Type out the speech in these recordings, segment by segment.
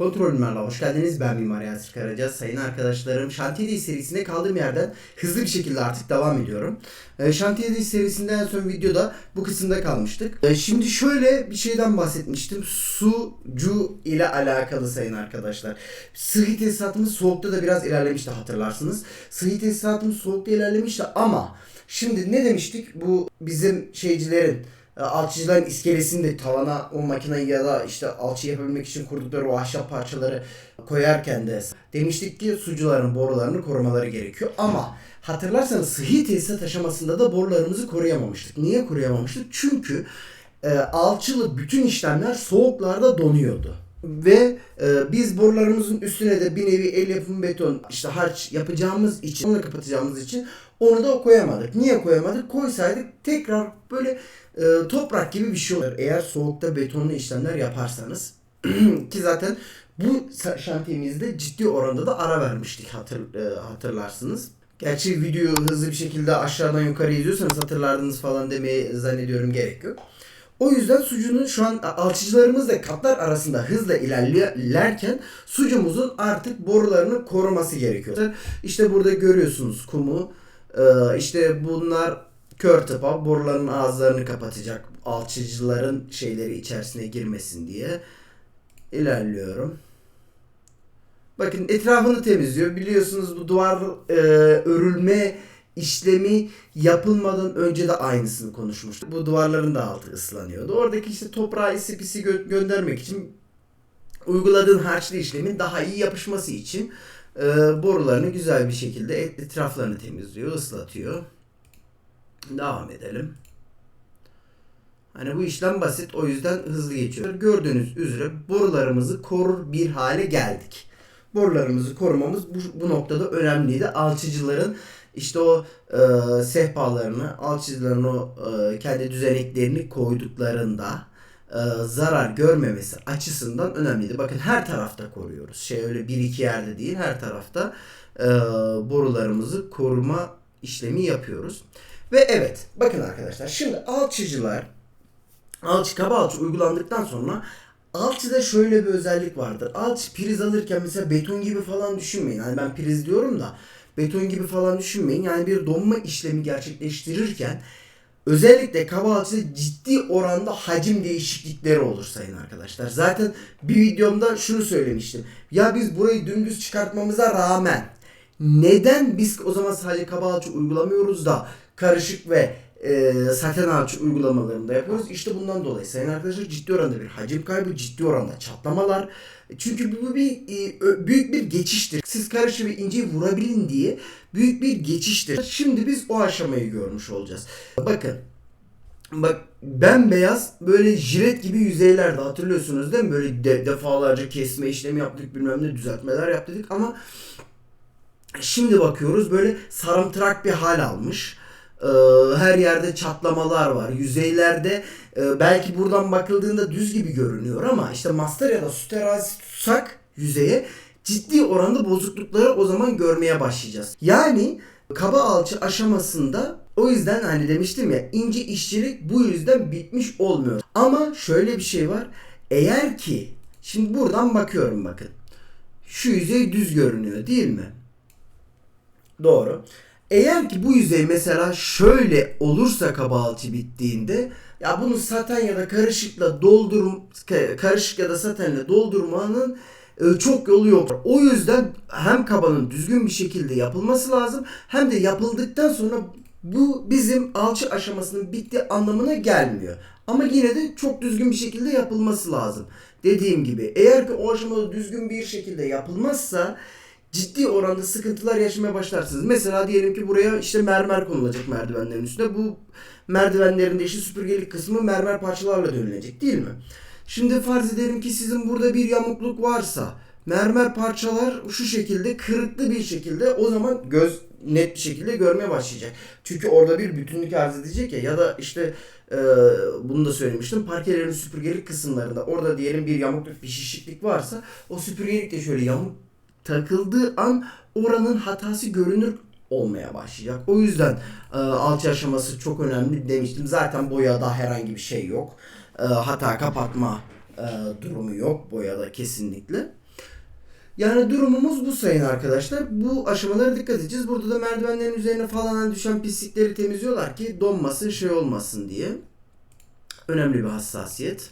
Kontrol Mimarlığa hoş geldiniz. Ben Mimar Yasir Karaca. Sayın arkadaşlarım Şantiyedeyiz serisine kaldığım yerden hızlı bir şekilde artık devam ediyorum. Ee, Şantiyedeyiz serisinden en son videoda bu kısımda kalmıştık. Ee, şimdi şöyle bir şeyden bahsetmiştim. Sucu ile alakalı sayın arkadaşlar. Sıhhi tesisatımız soğukta da biraz ilerlemişti hatırlarsınız. Sıhhi tesisatımız soğukta ilerlemişti ama şimdi ne demiştik? Bu bizim şeycilerin e, alçıcıların iskelesini de tavana o makineyi ya da işte alçı yapabilmek için kurdukları o ahşap parçaları koyarken de demiştik ki sucuların borularını korumaları gerekiyor. Ama hatırlarsanız sıhhi tesisat aşamasında da borularımızı koruyamamıştık. Niye koruyamamıştık? Çünkü e, alçılı bütün işlemler soğuklarda donuyordu. Ve e, biz borularımızın üstüne de bir nevi el yapımı beton işte harç yapacağımız için onu kapatacağımız için onu da koyamadık. Niye koyamadık? Koysaydık tekrar böyle e, toprak gibi bir şey olur. Eğer soğukta betonlu işlemler yaparsanız ki zaten bu şantiyemizde ciddi oranda da ara vermiştik hatır, e, hatırlarsınız. Gerçi videoyu hızlı bir şekilde aşağıdan yukarı izliyorsanız hatırlardınız falan demeye zannediyorum gerek yok. O yüzden sucunun şu an alçıcılarımızla katlar arasında hızla ilerlerken sucumuzun artık borularını koruması gerekiyor. İşte burada görüyorsunuz kumu. Ee, işte bunlar kör tıpa boruların ağızlarını kapatacak. Alçıcıların şeyleri içerisine girmesin diye. ilerliyorum. Bakın etrafını temizliyor. Biliyorsunuz bu duvar e, örülme işlemi yapılmadan önce de aynısını konuşmuştuk. Bu duvarların da altı ıslanıyordu. Oradaki işte toprağı isi pisi gö- göndermek için uyguladığın harçlı işlemin daha iyi yapışması için e, borularını güzel bir şekilde et- etraflarını temizliyor, ıslatıyor. Devam edelim. Hani bu işlem basit o yüzden hızlı geçiyor. Gördüğünüz üzere borularımızı korur bir hale geldik. Borularımızı korumamız bu, bu noktada önemliydi. Alçıcıların işte o e, sehpalarını, alçıcıların o e, kendi düzeneklerini koyduklarında e, zarar görmemesi açısından önemliydi. Bakın her tarafta koruyoruz. Şey öyle bir iki yerde değil her tarafta e, borularımızı koruma işlemi yapıyoruz. Ve evet bakın arkadaşlar şimdi alçıcılar alçı kaba alçı uygulandıktan sonra alçıda şöyle bir özellik vardır. Alçı priz alırken mesela beton gibi falan düşünmeyin. Hani ben priz diyorum da beton gibi falan düşünmeyin. Yani bir donma işlemi gerçekleştirirken özellikle kaba alçıda ciddi oranda hacim değişiklikleri olur sayın arkadaşlar. Zaten bir videomda şunu söylemiştim. Ya biz burayı dümdüz çıkartmamıza rağmen neden biz o zaman sadece kaba alçı uygulamıyoruz da karışık ve e, saten alçı uygulamalarında yapıyoruz. İşte bundan dolayı sayın arkadaşlar ciddi oranda bir hacim kaybı, ciddi oranda çatlamalar. Çünkü bu bir e, büyük bir geçiştir. Siz karışı ve inceyi vurabilin diye büyük bir geçiştir. Şimdi biz o aşamayı görmüş olacağız. Bakın Bak bembeyaz böyle jilet gibi yüzeylerde hatırlıyorsunuz değil mi? Böyle de, defalarca kesme işlemi yaptık bilmem ne düzeltmeler yaptık ama şimdi bakıyoruz böyle sarımtırak bir hal almış. Ee, her yerde çatlamalar var. Yüzeylerde e, belki buradan bakıldığında düz gibi görünüyor ama işte master ya da su terazisi tutsak yüzeye ciddi oranda bozuklukları o zaman görmeye başlayacağız. Yani kaba alçı aşamasında o yüzden hani demiştim ya ince işçilik bu yüzden bitmiş olmuyor. Ama şöyle bir şey var. Eğer ki şimdi buradan bakıyorum bakın. Şu yüzey düz görünüyor değil mi? Doğru. Eğer ki bu yüzey mesela şöyle olursa kaba alçı bittiğinde ya bunu saten ya da karışıkla doldurum karışık ya da satenle doldurmanın e, çok yolu yok. O yüzden hem kabanın düzgün bir şekilde yapılması lazım hem de yapıldıktan sonra bu bizim alçı aşamasının bittiği anlamına gelmiyor. Ama yine de çok düzgün bir şekilde yapılması lazım. Dediğim gibi eğer ki o aşamada düzgün bir şekilde yapılmazsa ciddi oranda sıkıntılar yaşamaya başlarsınız. Mesela diyelim ki buraya işte mermer konulacak merdivenlerin üstüne. Bu merdivenlerin de işte süpürgelik kısmı mermer parçalarla dönülecek değil mi? Şimdi farz edelim ki sizin burada bir yamukluk varsa mermer parçalar şu şekilde kırıklı bir şekilde o zaman göz net bir şekilde görmeye başlayacak. Çünkü orada bir bütünlük arz edecek ya ya da işte e, bunu da söylemiştim parkelerin süpürgelik kısımlarında orada diyelim bir yamukluk bir şişiklik varsa o süpürgelik de şöyle yamuk takıldığı an oranın hatası görünür olmaya başlayacak. O yüzden e, alçı aşaması çok önemli demiştim. Zaten boyada herhangi bir şey yok. E, hata kapatma e, durumu yok boyada kesinlikle. Yani durumumuz bu sayın arkadaşlar. Bu aşamalara dikkat edeceğiz. Burada da merdivenlerin üzerine falan hani düşen pislikleri temizliyorlar ki donmasın şey olmasın diye. Önemli bir hassasiyet.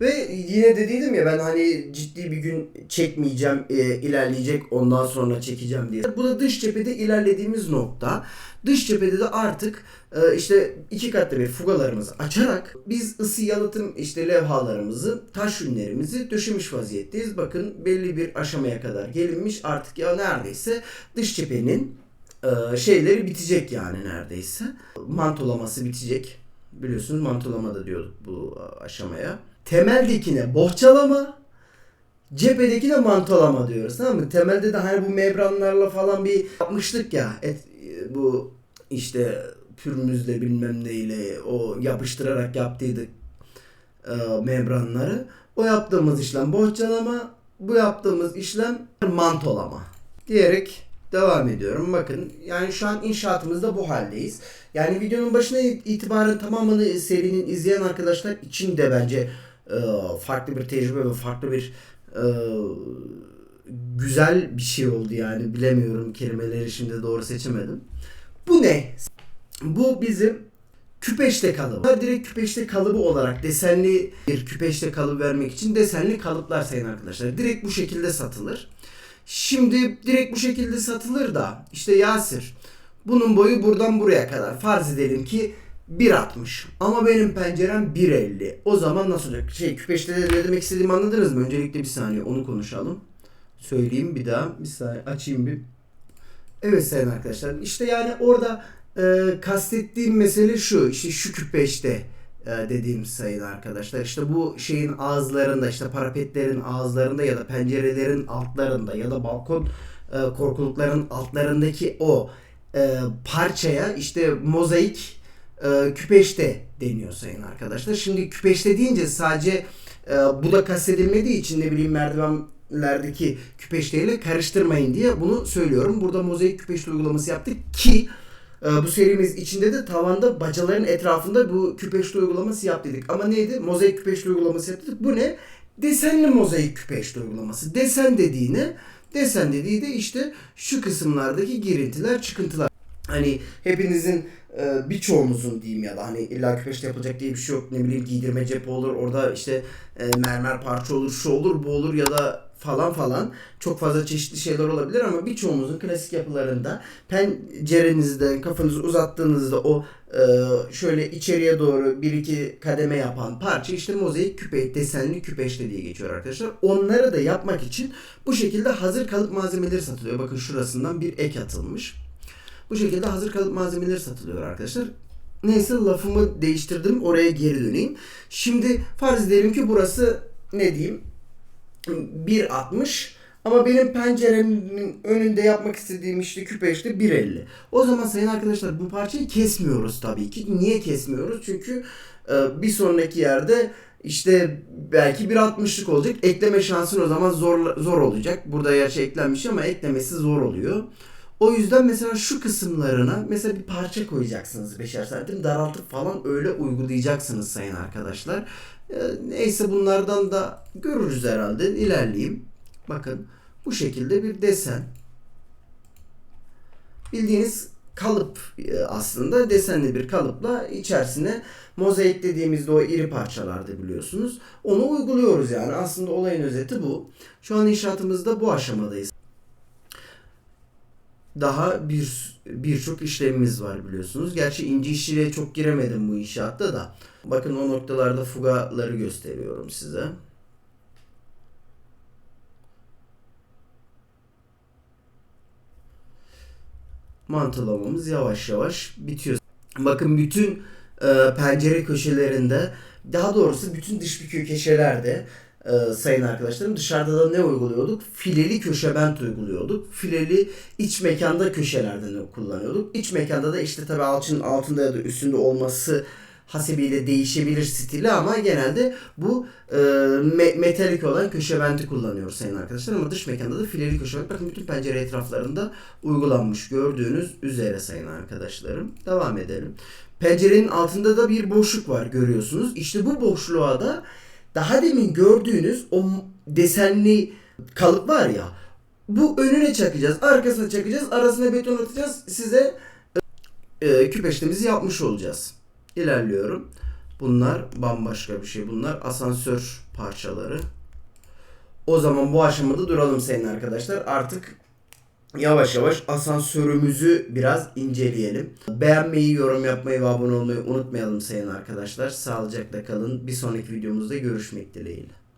Ve yine dediydim ya ben hani ciddi bir gün çekmeyeceğim, e, ilerleyecek ondan sonra çekeceğim diye. Bu da dış cephede ilerlediğimiz nokta. Dış cephede de artık e, işte iki katlı bir fugalarımızı açarak biz ısı yalıtım işte levhalarımızı, taş ünlerimizi döşemiş vaziyetteyiz. Bakın belli bir aşamaya kadar gelinmiş artık ya neredeyse dış cephenin e, şeyleri bitecek yani neredeyse. Mantolaması bitecek. Biliyorsunuz mantolama da diyorduk bu aşamaya. Temeldekine bohçalama, cephedekine mantolama diyoruz tamam mı? Temelde de hani bu membranlarla falan bir yapmıştık ya. Et, bu işte pürmüzle bilmem neyle o yapıştırarak yaptıydık e, membranları. O yaptığımız işlem bohçalama, bu yaptığımız işlem mantolama diyerek devam ediyorum. Bakın yani şu an inşaatımızda bu haldeyiz. Yani videonun başına itibaren tamamını serinin izleyen arkadaşlar için de bence farklı bir tecrübe ve farklı bir e, güzel bir şey oldu yani bilemiyorum kelimeleri şimdi doğru seçemedim. Bu ne? Bu bizim küpeşte kalıbı. Direkt küpeşte kalıbı olarak desenli bir küpeşte kalıbı vermek için desenli kalıplar sayın arkadaşlar. Direkt bu şekilde satılır. Şimdi direkt bu şekilde satılır da işte Yasir bunun boyu buradan buraya kadar farz edelim ki 1.60 ama benim pencerem 1.50 o zaman nasıl olacak? Şey küpeşte de ne demek istediğimi anladınız mı? Öncelikle bir saniye onu konuşalım. Söyleyeyim bir daha bir saniye açayım bir. Evet sayın arkadaşlar işte yani orada e, kastettiğim mesele şu işte şu küpeşte e, dediğim sayın arkadaşlar. İşte bu şeyin ağızlarında işte parapetlerin ağızlarında ya da pencerelerin altlarında ya da balkon e, korkulukların altlarındaki o e, parçaya işte mozaik e, küpeşte deniyor sayın arkadaşlar. Şimdi küpeşte deyince sadece e, bu da kastedilmediği için ne bileyim merdivenlerdeki küpeşteyle karıştırmayın diye bunu söylüyorum. Burada mozaik küpeşte uygulaması yaptık ki e, bu serimiz içinde de tavanda bacaların etrafında bu küpeşte uygulaması yap dedik. Ama neydi? Mozaik küpeşte uygulaması yaptık. Bu ne? Desenli mozaik küpeşte uygulaması. Desen dediğine desen dediği de işte şu kısımlardaki girintiler, çıkıntılar. Hani hepinizin e, birçoğumuzun diyeyim ya da hani illa küpeşte yapılacak diye bir şey yok. Ne bileyim giydirme cephe olur. Orada işte e, mermer parça olur, şu olur, bu olur ya da falan falan çok fazla çeşitli şeyler olabilir ama birçoğumuzun klasik yapılarında pencerenizden kafanızı uzattığınızda o e, şöyle içeriye doğru bir iki kademe yapan parça işte mozaik küpe desenli küpeşte diye geçiyor arkadaşlar. Onları da yapmak için bu şekilde hazır kalıp malzemeleri satılıyor. Bakın şurasından bir ek atılmış. Bu şekilde hazır kalıp malzemeleri satılıyor arkadaşlar. Neyse lafımı değiştirdim. Oraya geri döneyim. Şimdi farz edelim ki burası ne diyeyim 1.60 ama benim penceremin önünde yapmak istediğim işte küpe işte 1.50. O zaman sayın arkadaşlar bu parçayı kesmiyoruz tabii ki. Niye kesmiyoruz? Çünkü e, bir sonraki yerde işte belki 1.60'lık olacak. Ekleme şansın o zaman zor zor olacak. Burada gerçi eklenmiş ama eklemesi zor oluyor. O yüzden mesela şu kısımlarına mesela bir parça koyacaksınız 5'er santim daraltıp falan öyle uygulayacaksınız sayın arkadaşlar. Ee, neyse bunlardan da görürüz herhalde. İlerleyeyim. Bakın bu şekilde bir desen. Bildiğiniz kalıp e, aslında desenli bir kalıpla içerisine mozaik dediğimizde o iri parçalarda biliyorsunuz. Onu uyguluyoruz yani. Aslında olayın özeti bu. Şu an inşaatımızda bu aşamadayız daha bir birçok işlemimiz var biliyorsunuz. Gerçi ince işçiliğe çok giremedim bu inşaatta da. Bakın o noktalarda fugaları gösteriyorum size. Mantılamamız yavaş yavaş bitiyor. Bakın bütün e, pencere köşelerinde daha doğrusu bütün dış bir köşelerde e, sayın arkadaşlarım. Dışarıda da ne uyguluyorduk? Fileli köşebent uyguluyorduk. Fileli iç mekanda köşelerde ne kullanıyorduk? İç mekanda da işte tabi alçının altında ya da üstünde olması hasebiyle değişebilir stili ama genelde bu e, me- metalik olan köşebenti kullanıyoruz sayın arkadaşlar ama dış mekanda da fileli köşebent bakın bütün pencere etraflarında uygulanmış gördüğünüz üzere sayın arkadaşlarım. Devam edelim. Pencerenin altında da bir boşluk var görüyorsunuz. İşte bu boşluğa da daha demin gördüğünüz o desenli kalıp var ya. Bu önüne çakacağız, arkasına çakacağız, arasına beton atacağız. Size e, küpeştemizi yapmış olacağız. İlerliyorum. Bunlar bambaşka bir şey. Bunlar asansör parçaları. O zaman bu aşamada duralım senin arkadaşlar. Artık yavaş yavaş asansörümüzü biraz inceleyelim. Beğenmeyi, yorum yapmayı ve abone olmayı unutmayalım sayın arkadaşlar. Sağlıcakla kalın. Bir sonraki videomuzda görüşmek dileğiyle.